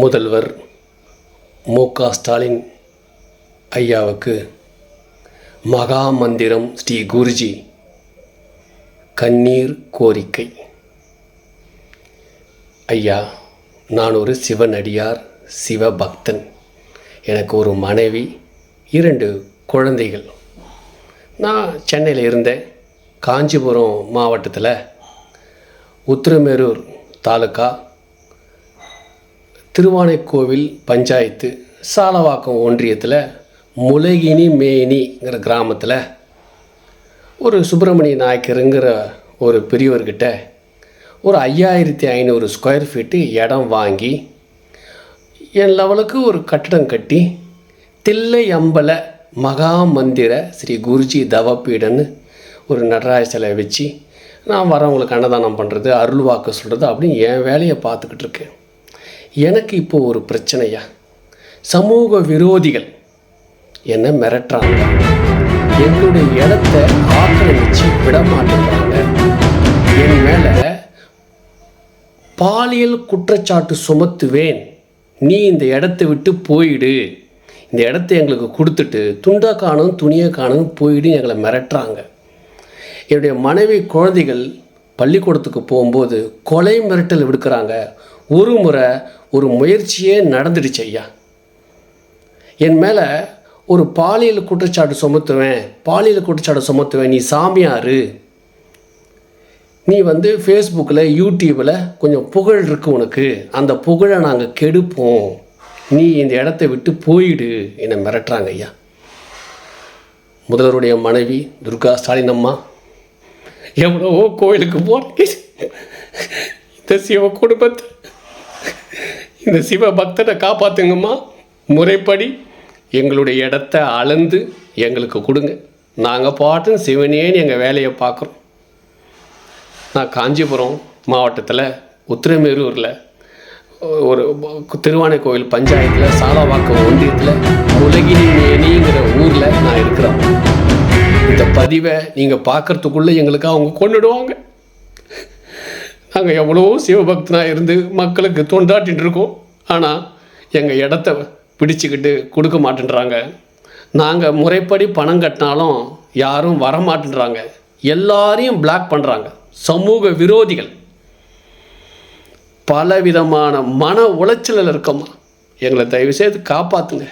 முதல்வர் மு க ஸ்டாலின் ஐயாவுக்கு மகா மந்திரம் ஸ்ரீ குருஜி கண்ணீர் கோரிக்கை. ஐயா நான் ஒரு சிவனடியார் சிவபக்தன். எனக்கு ஒரு மனைவி இரண்டு குழந்தைகள். நான் சென்னையில் இருந்தேன். காஞ்சிபுரம் மாவட்டத்தில் உத்திரமேரூர் தாலுக்கா திருவானைக்கோவில் பஞ்சாயத்து சாலவாக்கம் ஒன்றியத்தில் முலகினி மேனிங்கிற கிராமத்தில் ஒரு சுப்பிரமணிய நாயக்கருங்கிற ஒரு பெரியவர்கிட்ட ஒரு ஐயாயிரத்தி ஐநூறு ஸ்கொயர் ஃபீட்டு இடம் வாங்கி என் லெவலுக்கு ஒரு கட்டடம் கட்டி தில்லை அம்பல மகா மந்திர ஸ்ரீ குருஜி தவப்பீடன்னு ஒரு நடராஜ சிலை வச்சு நான் வரவங்களுக்கு அன்னதானம் பண்ணுறது அருள்வாக்கு சொல்கிறது அப்படின்னு என் வேலையை பார்த்துக்கிட்டு இருக்கேன். எனக்கு இப்போ ஒரு பிரச்சனையா? சமூக விரோதிகள் என்னை மிரட்டுறாங்க. என்னுடைய இடத்த ஆக்கிரமிச்சு விட மாட்டேங்கிறாங்க என் மேலே பாலியல் குற்றச்சாட்டு சுமத்துவேன். நீ இந்த இடத்த விட்டு போயிடு. இந்த இடத்த எங்களுக்கு கொடுத்துட்டு துண்டா காணும் துணியை காணும் போயிடு எங்களை மிரட்டுறாங்க. என்னுடைய மனைவி குழந்தைகள் பள்ளிக்கூடத்துக்கு போகும்போது கொலை மிரட்டல் விடுக்கிறாங்க. ஒரு முறை ஒரு முயற்சியே நடந்துடுச்சு ஐயா. என் மேலே ஒரு பாலியல் குற்றச்சாட்டு சுமத்துவேன் பாலியல் குற்றச்சாட்டு சுமத்துவேன் நீ சாமியாரு. நீ வந்து ஃபேஸ்புக்கில் யூடியூப்பில் கொஞ்சம் புகழ் இருக்குது உனக்கு. அந்த புகழை நாங்கள் கெடுப்போம். நீ இந்த இடத்த விட்டு போயிடு என்னை மிரட்டுறாங்க ஐயா. முதல்வருடைய மனைவி துர்கா ஸ்டாலின் அம்மா. எவ்வளவோ கோயிலுக்கு போகிறேன் இந்த சிவ குடும்பத்தை. இந்த சிவ பக்தனை காப்பாற்றுங்கம்மா முறைப்படி எங்களுடைய இடத்த அளந்து எங்களுக்கு கொடுங்க. நாங்கள் பாட்டு சிவனேன்னு எங்கள் வேலையை பார்க்குறோம். நான் காஞ்சிபுரம் மாவட்டத்தில் உத்திரமேரூரில் ஒரு திருவானை கோவில் பஞ்சாயத்தில் சாலாவாக்கம் ஒன்றியத்தில் உலகினேனிங்கிற ஊரில் நான் இருக்கிறேன். இந்த பதிவை நீங்கள் பார்க்கறதுக்குள்ளே எங்களுக்கு அவங்க கொண்டுடுவாங்க. நாங்கள் எவ்வளோ சிவபக்தனாக இருந்து மக்களுக்கு தொண்டாட்டின்னு இருக்கோம் ஆனால் எங்கள் இடத்த பிடிச்சிக்கிட்டு கொடுக்க மாட்டேன்றாங்க. நாங்கள் முறைப்படி பணம் கட்டினாலும் யாரும் வர மாட்டேன்றாங்க எல்லாரையும் பிளாக் பண்ணுறாங்க சமூக விரோதிகள். பலவிதமான மன உளைச்சலில் இருக்கோமா? எங்களை தயவு செய்து காப்பாற்றுங்க